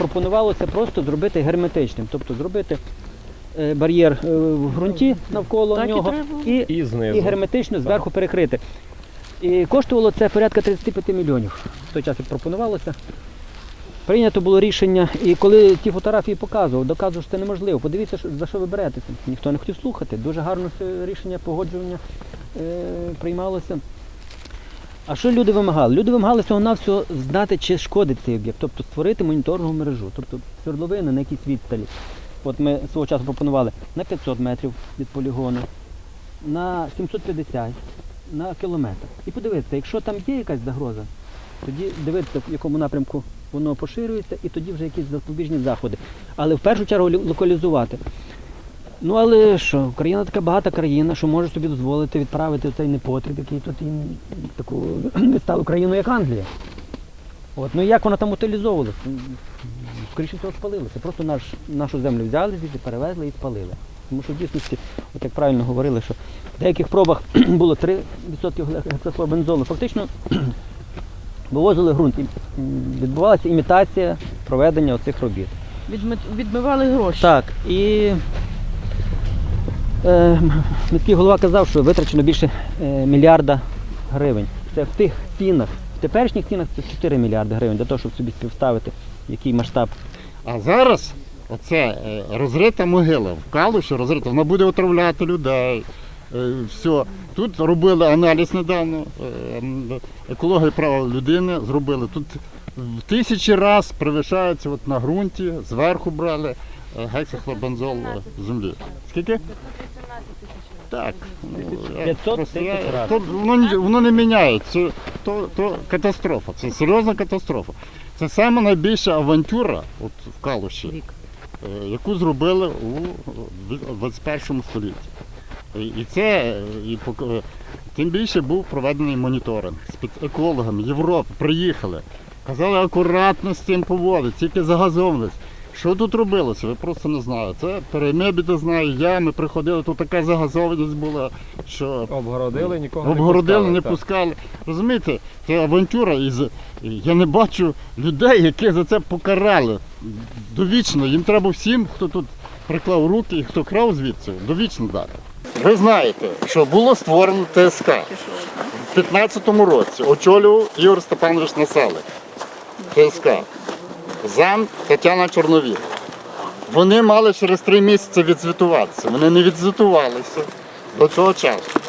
пропонувалося просто зробити герметичним, тобто зробити е, бар'єр е, в ґрунті навколо Так нього і, І знизу. і герметично зверху перекрити. І коштувало це порядка 35 мільйонів. В той час як пропонувалося. Прийнято було рішення, і коли ті фотографії показував, доказував, що це неможливо. Подивіться, за що ви беретеся. Ніхто не хотів слухати. Дуже гарно це рішення погоджування е, приймалося. А що люди вимагали? Люди вимагали всього навсього знати, чи шкодить цей об'єкт, тобто створити моніторну мережу, тобто свердловини на якійсь відсталі. От ми свого часу пропонували на 500 метрів від полігону, на 750, на кілометр. І подивитися, якщо там є якась загроза, тоді дивитися, в якому напрямку воно поширюється, і тоді вже якісь запобіжні заходи. Але в першу чергу локалізувати. Ну але що, Україна така багата країна, що може собі дозволити відправити цей непотріб, який тут їм таку став країну, як Англія. От, ну і як вона там утилізовувалася? Скоріше всього спалилося. Просто наш, нашу землю взяли звідси, перевезли і спалили. Тому що в дійсності, от як правильно говорили, що в деяких пробах було 3% гексафлорбензолу. Фактично вивозили ґрунт. І відбувалася імітація проведення оцих робіт. Відми- Відмивали гроші. Так, і міський голова казав, що витрачено більше е, мільярда гривень. Це в тих цінах, в теперішніх цінах це 4 мільярди гривень для того, щоб собі співставити, який масштаб. А зараз оце е, розрита могила в калуші розрита, вона буде отравляти людей. Е, Все. Тут робили аналіз недавно, е, екологи і права людини зробили. Тут в тисячі раз перевищається от на ґрунті, зверху брали е, гексахлорбензол е, землі. Скільки? Так. ну, я 500 я- тисяч раз. то воно, не- воно не міняється. То, то катастрофа. Це серйозна катастрофа. Це саме найбільша авантюра от в Калуші, Рік. е, яку зробили у е, 21 столітті. І і це е, і пок- е, тим більше був проведений моніторинг з під екологами Європи. Приїхали, казали акуратно з цим поводити, тільки загазованість. Що тут робилося? Ви просто не знаєте. Це перемебіда знаю, я, ми приходили, тут така загазованість була, що Обгородили, нікого обгородили, не не пускали. пускали. Розумієте, це авантюра, і я не бачу людей, які за це покарали. Довічно, їм треба всім, хто тут приклав руки і хто крав звідси, довічно дати. Ви знаєте, що було створено ТСК в 15-му році. Очолював Ігор Степанович Насалик. ТСК. Зам Тетяна Чорновіл. Вони мали через три місяці відзвітуватися. Вони не відзвітувалися до цього часу.